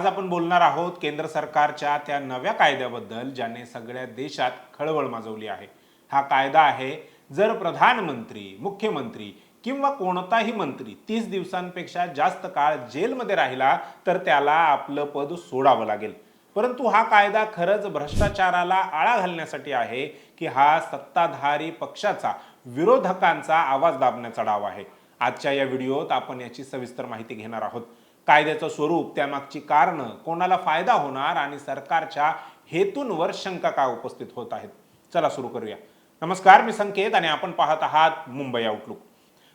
आज आपण बोलणार आहोत केंद्र सरकारच्या त्या नव्या कायद्याबद्दल ज्याने सगळ्या देशात खळबळ माजवली आहे. हा कायदा आहे जर प्रधानमंत्री मुख्यमंत्री किंवा कोणताही मंत्री तीस दिवसांपेक्षा जास्त काळ जेलमध्ये राहिला तर त्याला आपलं पद सोडावं लागेल. परंतु हा कायदा खरंच भ्रष्टाचाराला आळा घालण्यासाठी आहे की हा सत्ताधारी पक्षाचा विरोधकांचा आवाज दाबण्याचा डाव आहे. आजच्या या व्हिडिओत आपण याची सविस्तर माहिती घेणार आहोत. कायद्याचं स्वरूप त्यामागची कारणं कोणाला फायदा होणार आणि सरकारच्या हेतूंवर शंका का उपस्थित होत आहेत? चला सुरू करूया. नमस्कार मी संकेत आणि आपण पाहत आहात मुंबई आउटलुक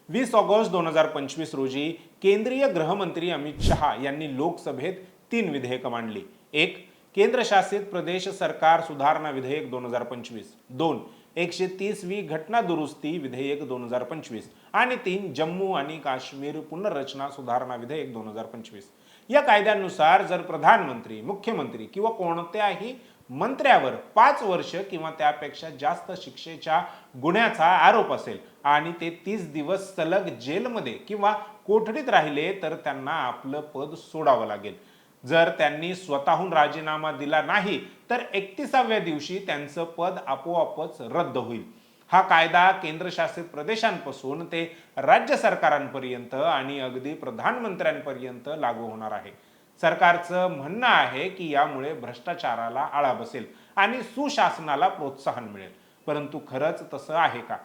वीस ऑगस्ट दोन हजार पंचवीस रोजी केंद्रीय गृहमंत्री अमित शहा यांनी लोकसभेत तीन विधेयकं मांडली. एक केंद्रशासित प्रदेश सरकार सुधारणा विधेयक दोन हजार पंचवीस. दोन एकशे तीसवी घटना दुरुस्ती विधेयक दोन हजार पंचवीस आणि तीन जम्मू आणि काश्मीर पुनर्रचना सुधारणा विधेयक दोन हजार पंचवीस. या कायद्यानुसार जर प्रधानमंत्री मुख्यमंत्री किंवा कोणत्याही मंत्र्यावर पाच वर्ष किंवा त्यापेक्षा जास्त शिक्षेच्या गुन्ह्याचा आरोप असेल आणि ते तीस दिवस सलग जेलमध्ये किंवा कोठडीत राहिले तर त्यांना आपलं पद सोडावं लागेल. जर त्यांनी स्वतःहून राजीनामा दिला नाही तर एकतीसाव्या दिवशी त्यांचं पद आपोआपच रद्द होईल. हा कायदा केंद्रशासित प्रदेशांपासून ते राज्य सरकारांपर्यंत आणि अगदी प्रधानमंत्र्यांपर्यंत लागू होणार आहे. सरकारचं म्हणणं आहे की यामुळे भ्रष्टाचाराला आळा बसेल आणि सुशासनाला प्रोत्साहन मिळेल. परंतु खरंच तसं आहे का?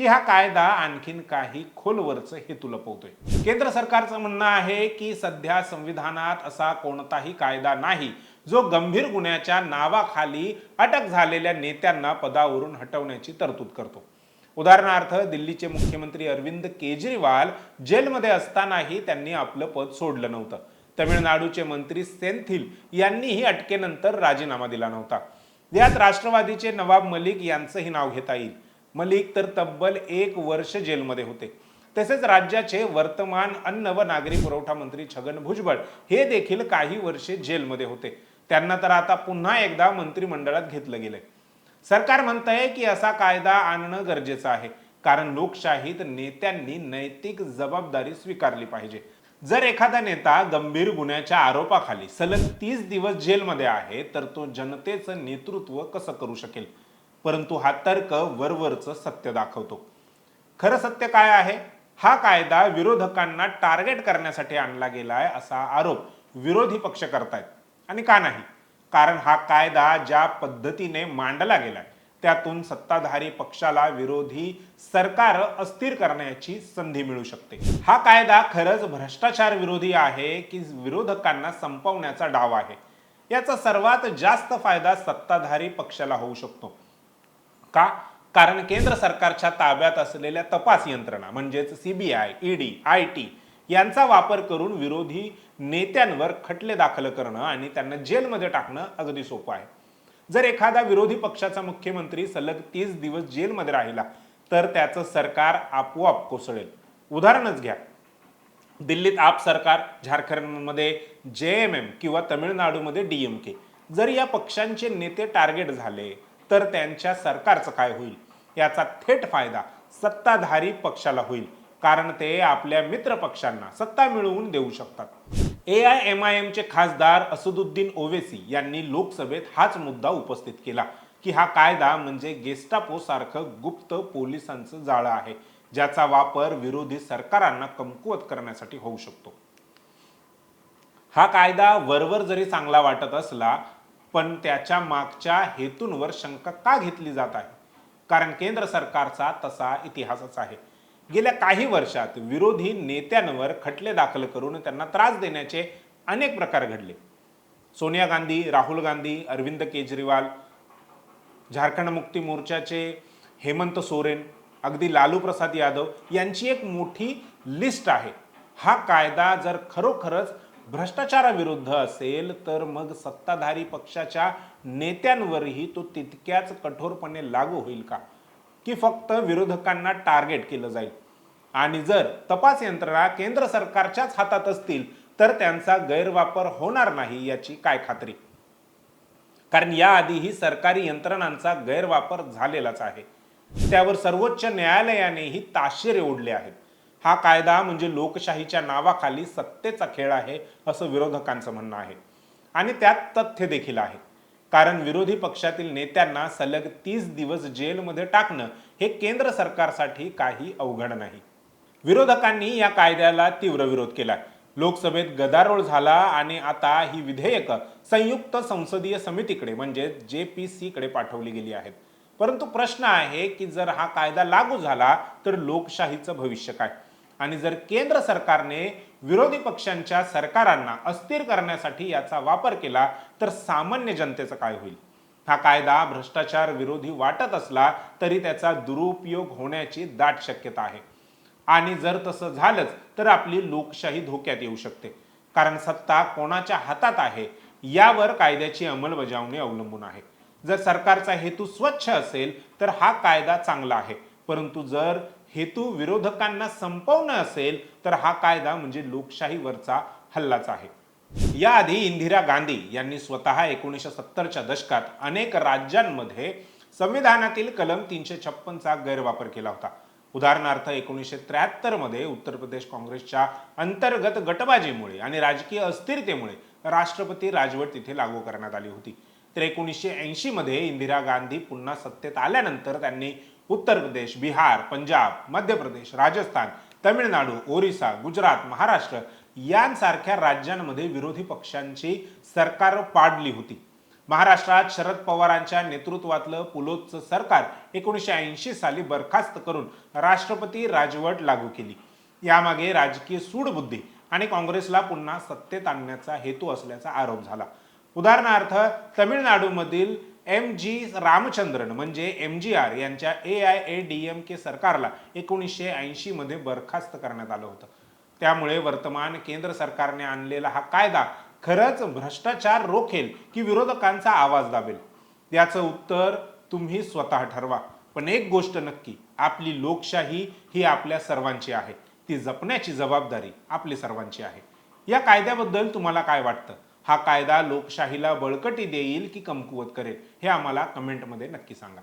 की हा कायदा आणखीन काही खोलवरचं हेतू लपवतोय केंद्र सरकारचं म्हणणं आहे की सध्या संविधानात असा कोणताही कायदा नाही जो गंभीर गुन्ह्याच्या नावाखाली अटक झालेल्या नेत्यांना पदावरून हटवण्याची तरतूद करतो. उदाहरणार्थ दिल्लीचे मुख्यमंत्री अरविंद केजरीवाल जेलमध्ये असतानाही त्यांनी आपलं पद सोडलं नव्हतं. तमिळनाडूचे मंत्री सेंथिल यांनीही अटकेनंतर राजीनामा दिला नव्हता. यात राष्ट्रवादीचे नवाब मलिक यांचंही नाव घेता येईल. मलिक तर तब्बल एक वर्ष जेलमध्ये होते. तसेच राज्याचे वर्तमान अन्न व नागरी पुरवठा मंत्री छगन भुजबळ हे देखील काही वर्षे जेलमध्ये होते. त्यांना तर आता पुन्हा एकदा मंत्रिमंडळात घेतलं गेलंय. सरकार म्हणतंय की असा कायदा आणणं गरजेचं आहे. कारण लोकशाहीत नेत्यांनी नैतिक जबाबदारी स्वीकारली पाहिजे. जर एखादा नेता गंभीर गुन्ह्याच्या आरोपाखाली सलग तीस दिवस जेलमध्ये आहे तर तो जनतेचं नेतृत्व कसं करू शकेल? परंतु हा तर्क वरवरचं सत्य दाखवतो. खरं सत्य काय आहे? हा कायदा विरोधकांना टार्गेट करण्यासाठी आणला गेलाय असा आरोप विरोधी पक्ष करतायत. आणि का नाही? कारण हा कायदा ज्या पद्धतीने मांडला गेलाय त्यातून सत्ताधारी पक्षाला विरोधी सरकार अस्थिर करण्याची संधी मिळू शकते. हा कायदा खरंच भ्रष्टाचार विरोधी आहे की विरोधकांना संपवण्याचा डाव आहे? याचा सर्वात जास्त फायदा सत्ताधारी पक्षाला होऊ शकतो. का? कारण केंद्र सरकारच्या ताब्यात असलेल्या तपास यंत्रणा म्हणजेच सीबीआय ईडी आय टी यांचा वापर करून विरोधी नेत्यांवर खटले दाखल करणं आणि त्यांना जेलमध्ये टाकणं अगदी सोपं आहे. जर एखादा विरोधी पक्षाचा मुख्यमंत्री सलग तीस दिवस जेलमध्ये राहिला तर त्याचं सरकार आपोआप कोसळेल. उदाहरणच घ्या. दिल्लीत आप सरकार झारखंडमध्ये जे एम एम किंवा तमिळनाडूमध्ये डी एम के. जर या पक्षांचे नेते टार्गेट झाले तर त्यांच्या सरकारचं काय होईल? याचा थेट फायदा सत्ताधारी पक्षाला होईल. कारण ते आपल्या मित्र पक्षांना सत्ता मिळवून देऊ शकतात. A I M I M खासदार असदुद्दीन ओवेसी यांनी लोकसभेत हाच मुद्दा उपस्थित केला की हा कायदा म्हणजे गेस्टापो सारखं गुप्त पोलिसांचं जाळं आहे ज्याचा वापर विरोधी सरकारांना कमकुवत करण्यासाठी होऊ शकतो. हा कायदा वरवर जरी चांगला वाटत असला पण त्याच्या मागच्या हेतूंवर शंका का घेतली जात आहे? कारण केंद्र सरकारचा तसा इतिहासच आहे. गेल्या काही वर्षात विरोधी नेत्यांवर खटले दाखल करून त्यांना त्रास देण्याचे अनेक प्रकार घडले. सोनिया गांधी राहुल गांधी अरविंद केजरीवाल झारखंड मुक्ती मोर्चाचे हेमंत सोरेन अगदी लालू प्रसाद यादव यांची एक मोठी लिस्ट आहे. हा कायदा जर खरोखरच भ्रष्टाचाराविरुद्ध असेल तर मग सत्ताधारी पक्षाच्या नेत्यांवरही तो तितक्याच कठोरपणे लागू होईल का? की फक्त विरोधकांना टार्गेट केलं जाईल? आणि जर तपास यंत्रणा केंद्र सरकारच्याच हातात असतील तर त्यांचा गैरवापर होणार नाही याची काय खात्री? कारण याआधीही सरकारी यंत्रणांचा गैरवापर झालेलाच आहे. त्यावर सर्वोच्च न्यायालयानेही ताशेरे ओढले आहेत. हा कायदा म्हणजे लोकशाहीच्या नावाखाली सत्तेचा खेळ आहे असं विरोधकांचं म्हणणं आहे. आणि त्यात तथ्य देखील आहे. कारण विरोधी पक्षातील नेत्यांना सलग तीस दिवस जेलमध्ये टाकणं हे केंद्र सरकारसाठी काही अवघड नाही. विरोधकांनी या कायद्याला तीव्र विरोध केला लोकसभेत गदारोळ झाला आणि आता ही विधेयक संयुक्त संसदीय समितीकडे म्हणजे जे पी सीकडे पाठवली गेली आहेत. परंतु प्रश्न आहे की जर हा कायदा लागू झाला तर लोकशाहीचं भविष्य काय? आणि जर केंद्र सरकारने विरोधी पक्षांच्या सरकारांना अस्थिर करण्यासाठी याचा वापर केला तर सामान्य जनतेचं काय होईल? हा कायदा भ्रष्टाचार विरोधी वाटत असला तरी त्याचा दुरुपयोग होण्याची दाट शक्यता आहे. आणि जर तसं झालंच तर आपली लोकशाही धोक्यात येऊ शकते. कारण सत्ता कोणाच्या हातात आहे यावर कायद्याची अंमलबजावणी अवलंबून आहे. जर सरकारचा हेतू स्वच्छ असेल तर हा कायदा चांगला आहे. परंतु जर हेतू विरोधकांना संपवणं असेल तर हा कायदा म्हणजे लोकशाहीवरचा हल्लाच आहे. याआधी इंदिरा गांधी यांनी स्वतः एकोणीसशे सत्तरच्या दशकात अनेक राज्यांमध्ये संविधानातील कलम तीनशे छप्पनचा गैरवापर केला होता. उदाहरणार्थ एकोणीसशे त्र्याहत्तरमध्ये उत्तर प्रदेश काँग्रेसच्या अंतर्गत गटबाजीमुळे आणि राजकीय अस्थिरतेमुळे राष्ट्रपती राजवट तिथे लागू करण्यात आली होती. तर एकोणीसशे ऐंशी मध्ये इंदिरा गांधी पुन्हा सत्तेत आल्यानंतर त्यांनी उत्तर प्रदेश बिहार पंजाब मध्य प्रदेश राजस्थान तमिळनाडू ओरिसा गुजरात महाराष्ट्र यांसारख्या राज्यांमध्ये विरोधी पक्षांची सरकार पाडली होती. महाराष्ट्रात शरद पवारांच्या नेतृत्वातलं पुलोतचं सरकार एकोणीसशे ऐंशी साली बरखास्त करून राष्ट्रपती राजवट लागू केली. यामागे राजकीय सूडबुद्धी आणि काँग्रेसला पुन्हा सत्तेत आणण्याचा हेतू असल्याचा आरोप झाला. उदाहरणार्थ तमिळनाडूमधील एम जी रामचंद्रन म्हणजे एम जी आर यांच्या A I A D M K सरकारला एकोणीसशे ऐंशी मध्ये बरखास्त करण्यात आलं होतं. त्यामुळे वर्तमान केंद्र सरकारने आणलेला हा कायदा खरंच भ्रष्टाचार रोखेल की विरोधकांचा आवाज दाबेल? याचं उत्तर तुम्ही स्वतः ठरवा. पण एक गोष्ट नक्की आपली लोकशाही ही आपल्या सर्वांची आहे. ती जपण्याची जबाबदारी आपली सर्वांची आहे. या कायद्याबद्दल तुम्हाला काय वाटतं? हा कायदा लोकशाहीला बळकटी देईल की कमकुवत करेल हे आम्हाला कमेंटमध्ये नक्की सांगा.